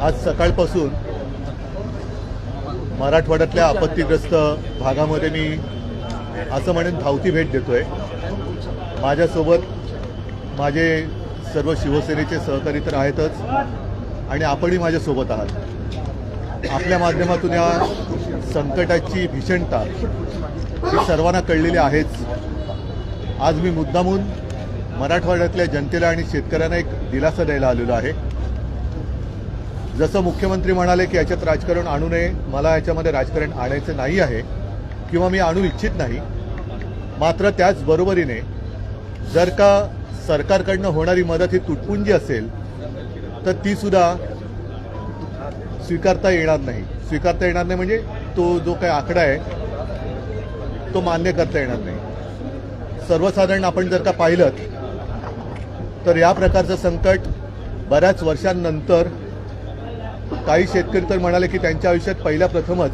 आज सकाळपासून मराठवाड्यातल्या आपत्तीग्रस्त भागामध्ये मी असं म्हणेन धावती भेट देतोय. माझ्यासोबत माझे सर्व शिवसेनेचे सहकारी तर आहेतच आणि आपणही माझ्यासोबत आहात. आपल्या माध्यमातून या संकटाची भीषणता ही सर्वांना कळलेली आहेच. आज मी मुद्दामून मराठवाड्यातल्या जनतेला आणि शेतकऱ्यांना एक दिलासा द्यायला आलेलो आहे. जसं मुख्यमंत्री म्हणाले की याच्यात राजकारण आणू नये मला याच्यामध्ये राजकारण आणायचं नाही आहे किंवा मी आणू इच्छित नाही मात्र त्याच बरोबरीने जर का सरकारकडनं होणारी मदत ही तुटपुंजी असेल तर ती सुद्धा स्वीकारता येणार नाही. स्वीकारता येणार नाही म्हणजे तो जो काही आकडा आहे तो मान्य करता येणार नाही. सर्वसाधारण आपण जर का पाहिलं तर या प्रकारचं संकट बऱ्याच वर्षांनंतर काही शेतकरी तर म्हणाले की त्यांच्या आयुष्यात पहिल्या प्रथमच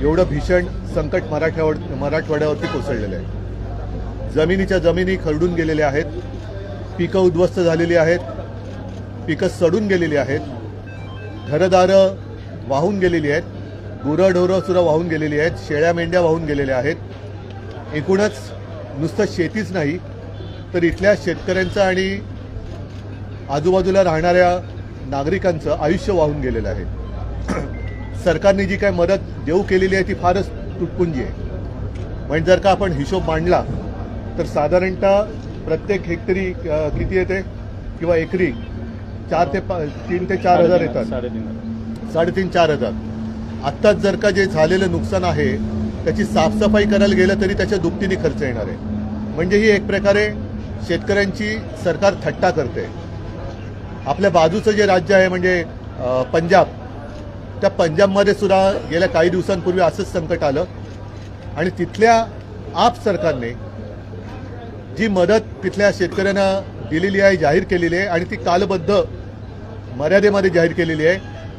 एवढं भीषण संकट मराठवाड मराठवाड्यावरती कोसळलेलं आहे. जमिनीच्या जमिनी खरडून गेलेल्या आहेत. पिकं उद्ध्वस्त झालेली आहेत. पिकं सडून गेलेली आहेत. घरदारं वाहून गेलेली आहेत. गुरंढोरं सुद्धा वाहून गेलेली आहेत. शेळ्या मेंढ्या वाहून गेलेल्या आहेत. एकूणच नुसतं शेतीच नाही तर इथल्या शेतकऱ्यांचं आणि आजूबाजूला राहणाऱ्या नागरिकांचं आयुष्य वाहून गेलेलं आहे. सरकारने जी काय मदत देऊ केलेली आहे ती फारच तुटपुंजी आहे. म्हणजे जर का आपण हिशोब मांडला तर साधारणतः प्रत्येक हेक्टरी किती येते? किंवा एकरी चार ते पा तीन ते चार हजार येतात. साडेतीन चार हजार. आत्ताच जर का जे झालेलं नुकसान आहे त्याची साफसफाई करायला गेलं तरी त्याच्या दुपटीने खर्च येणार आहे. म्हणजे ही एक प्रकारे शेतकऱ्यांची सरकार थट्टा करते. आपल्या बाजूचं जे राज्य आहे म्हणजे पंजाब त्या पंजाबमध्ये सुद्धा गेल्या काही दिवसांपूर्वी असंच संकट आलं. आणि तिथल्या आप सरकारने जी मदत तिथल्या शेतकऱ्यांना दिलेली आहे जाहीर केलेली आहे आणि ती कालबद्ध मर्यादेमध्ये जाहीर केलेली आहे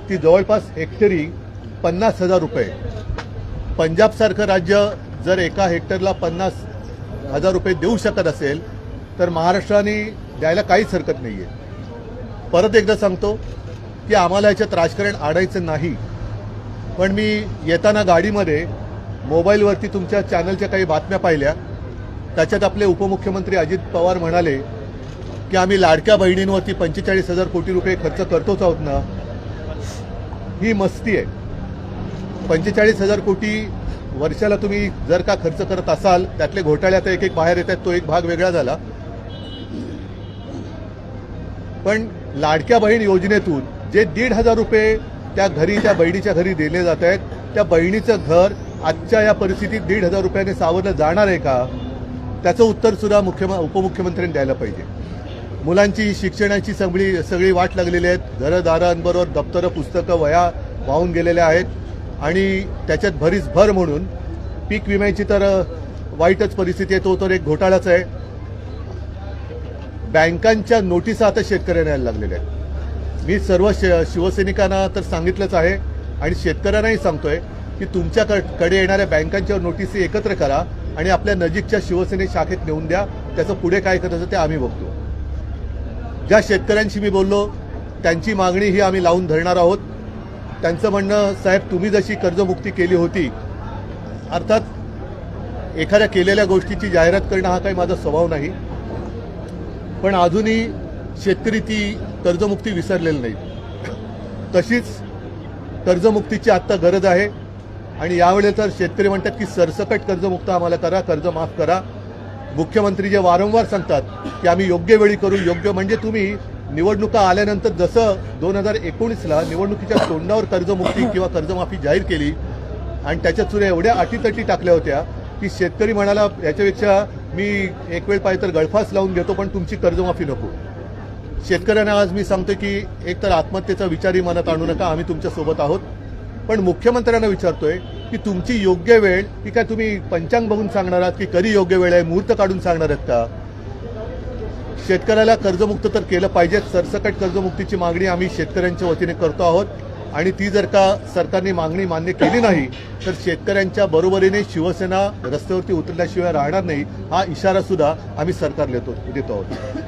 ती जवळपास हेक्टरी पन्नास हजार रुपये. पंजाबसारखं राज्य जर एका हेक्टरला पन्नास हजार रुपये देऊ शकत असेल तर महाराष्ट्राने द्यायला काहीच हरकत नाही आहे परत एकदा सांगतो की आम्हाला याच्यात राजकारण आडायचं नाही. पण मी येताना गाडीमध्ये मोबाईलवरती तुमच्या चॅनलच्या काही बातम्या पाहिल्या. त्याच्यात आपले उपमुख्यमंत्री अजित पवार म्हणाले की आम्ही लाडक्या बहिणींवरती पंचेचाळीस हजार कोटी रुपये खर्च करतोच आहोत ना. ही मस्ती आहे. पंचेचाळीस हजार कोटी वर्षाला तुम्ही जर का खर्च करत असाल त्यातले घोटाळे आता एक एक बाहेर येत आहेत तो एक भाग वेगळा झाला. पण लाडक्या बहीण योजनेतून जे दीड हजार रुपये त्या घरी त्या बहिणीच्या घरी दिले जात आहेत. त्या बहिणीचं घर आजच्या या परिस्थितीत दीड हजार रुपयाने सावरलं जाणार आहे का? त्याचं उत्तर सुद्धा मुख्यम उपमुख्यमंत्र्यांनी द्यायला पाहिजे. मुलांची शिक्षणाची सगळी सगळी वाट लागलेली आहेत. घरदारांबरोबर दप्तरं पुस्तकं वया वाहून गेलेल्या आहेत. आणि त्याच्यात भरीस भर म्हणून पीक विम्याची तर वाईटच परिस्थिती आहे. तो तर एक घोटाळाच आहे. बँकांच्या नोटिसा आता शेतकऱ्यांना यायला लागलेल्या आहेत. मी सर्व श शिवसैनिकांना तर सांगितलंच आहे आणि शेतकऱ्यांनाही सांगतोय की तुमच्याकडे येणाऱ्या बँकांच्या नोटिसी एकत्र करा आणि आपल्या नजीकच्या शिवसेने शाखेत नेऊन द्या. त्याचं पुढे काय करायचं ते आम्ही बघतो. ज्या शेतकऱ्यांशी मी बोललो त्यांची मागणी ही आम्ही लावून धरणार आहोत. त्यांचं म्हणणं साहेब तुम्ही जशी कर्जमुक्ती केली होती अर्थात एखाद्या केलेल्या गोष्टीची जाहिरात करणं हा काही माझा स्वभाव नाही. पण अजूनही शेतकरी ती कर्जमुक्ती विसरलेली नाही. तशीच कर्जमुक्तीची आत्ता गरज आहे. आणि यावेळी तर शेतकरी म्हणतात की सरसकट कर्जमुक्त आम्हाला करा कर्ज माफ करा. मुख्यमंत्री जे वारंवार सांगतात की आम्ही योग्य वेळी करू योग्य म्हणजे तुम्ही निवडणुका आल्यानंतर जसं दोन हजार एकोणीसला निवडणुकीच्या तोंडावर कर्जमुक्ती किंवा कर्जमाफी जाहीर केली आणि त्याच्या चुऱ्या एवढ्या अटीतटी टाकल्या होत्या की शेतकरी म्हणाला याच्यापेक्षा मी एक वेळ पाहिजे तर गळफास लावून घेतो पण तुमची कर्जमाफी नको. शेतकऱ्यांना आज मी सांगतो की एक तर आत्महत्येचा विचारही मनात आणू नका आम्ही तुमच्यासोबत आहोत. पण मुख्यमंत्र्यांना विचारतोय की तुमची योग्य वेळ ही काय तुम्ही पंचांग बघून सांगणार आहात की कधी योग्य वेळ आहे मुहूर्त काढून सांगणार आहेत का? शेतकऱ्याला कर्जमुक्त तर केलं पाहिजे सरसकट कर्जमुक्तीची मागणी आम्ही शेतकऱ्यांच्या वतीने करतो आहोत. आणि ती जर का सरकारने मागणी मान्य केली नाही तर शेतकऱ्यांच्या बरोबरीने शिवसेना रस्त्यावरती उतरल्याशिवाय राहणार नाही हा इशारा सुद्धा आम्ही सरकारला देतो देतो आहोत.